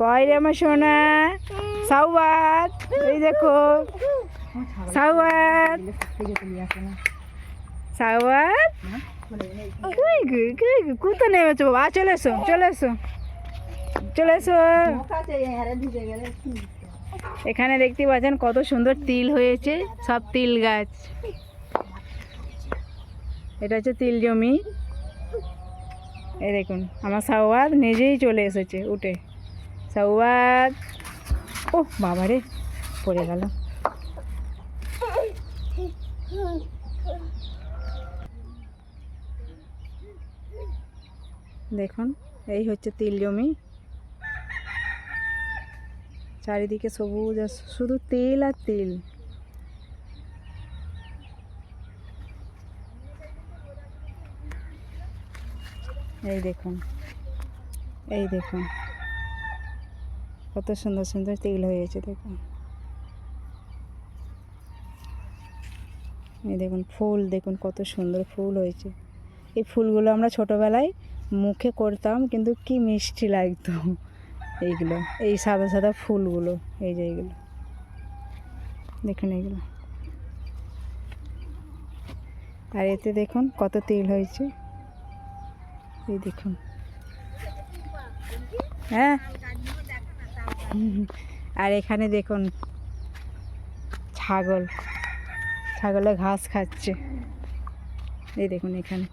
কয় রে আমার সোনা? সাউবাদ এই দেখো। গো, কই গো নেমেছো বাবা? চলে এসো চলে এসো। চলে এসো। এখানে দেখতে পাচ্ছেন কত সুন্দর তিল হয়েছে, সব তিল গাছ। এটা হচ্ছে তিল জমি। এই দেখুন, আমার সাউবাদ নিজেই চলে এসেছে, উঠে। সাউবাদ ও বাবারে, পড়ে গেল। দেখুন, এই হচ্ছে তিল জমি। চারিদিকে সবুজ শুধু তেল আর তিল। এই দেখুন এই দেখুন। কত সুন্দর সুন্দর তেল হয়েছে দেখুন। এই দেখুন ফুল, দেখুন কত সুন্দর ফুল হয়েছে। এই ফুলগুলো আমরা ছোটোবেলায় মুখে করতাম, কিন্তু কি মিষ্টি লাগতো এইগুলো, এই সাদা সাদা ফুলগুলো, এই যে এইগুলো। দেখুন এইগুলো। আর এতে দেখুন কত তেল হয়েছে। এই দেখুন। হ্যাঁ? আর এখানে দেখুন, ছাগল। ছাগলে ঘাস খাচ্ছে। এই দেখুন এখানে।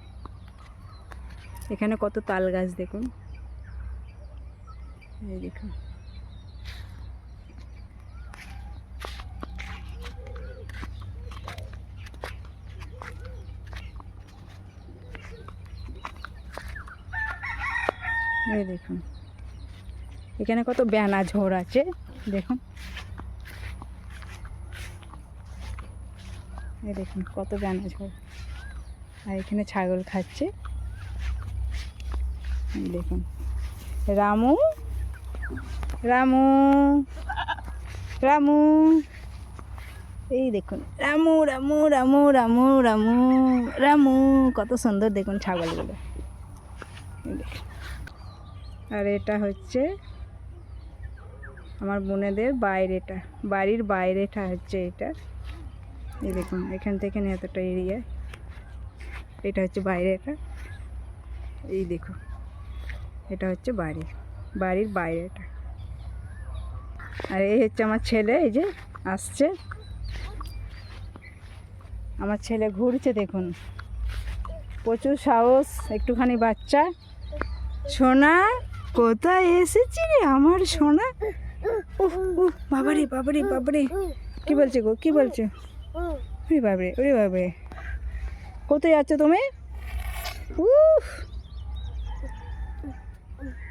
এখানে কত তাল গাছ দেখুন। এই দেখুন। এই দেখুন। এখানে কত ব্যানা ঝোড় আছে, দেখুন। দেখুন কত ব্যানা ঝোড় আর এখানে ছাগল খাচ্ছে। দেখুন। রামু রামু রামু। এই দেখুন, রামু রামু রামু রামু রামু রামু, কত সুন্দর দেখুন ছাগলগুলো। আর এটা হচ্ছে আমার বোনেদের বাইরেটা, বাড়ির বাইরেটা হচ্ছে এটা। এই দেখুন, এখান থেকে এতটা এরিয়া। এটা হচ্ছে বাইরেটা। এই দেখুন এটা হচ্ছে বাড়ি, বাড়ির বাইরেটা। আর এই হচ্ছে আমার ছেলে, এই যে আসছে। আমার ছেলে ঘুরছে, দেখুন। প্রচুর সাহস, একটুখানি বাচ্চা। সোনা, কোথায় এসেছি আমার সোনা? বাবারে বাবারে বাবারে। কি বলছে গো? কি বলছো? ওরে বাবারে ওরে বাবারে কোথায় যাচ্ছ তুমি? উফ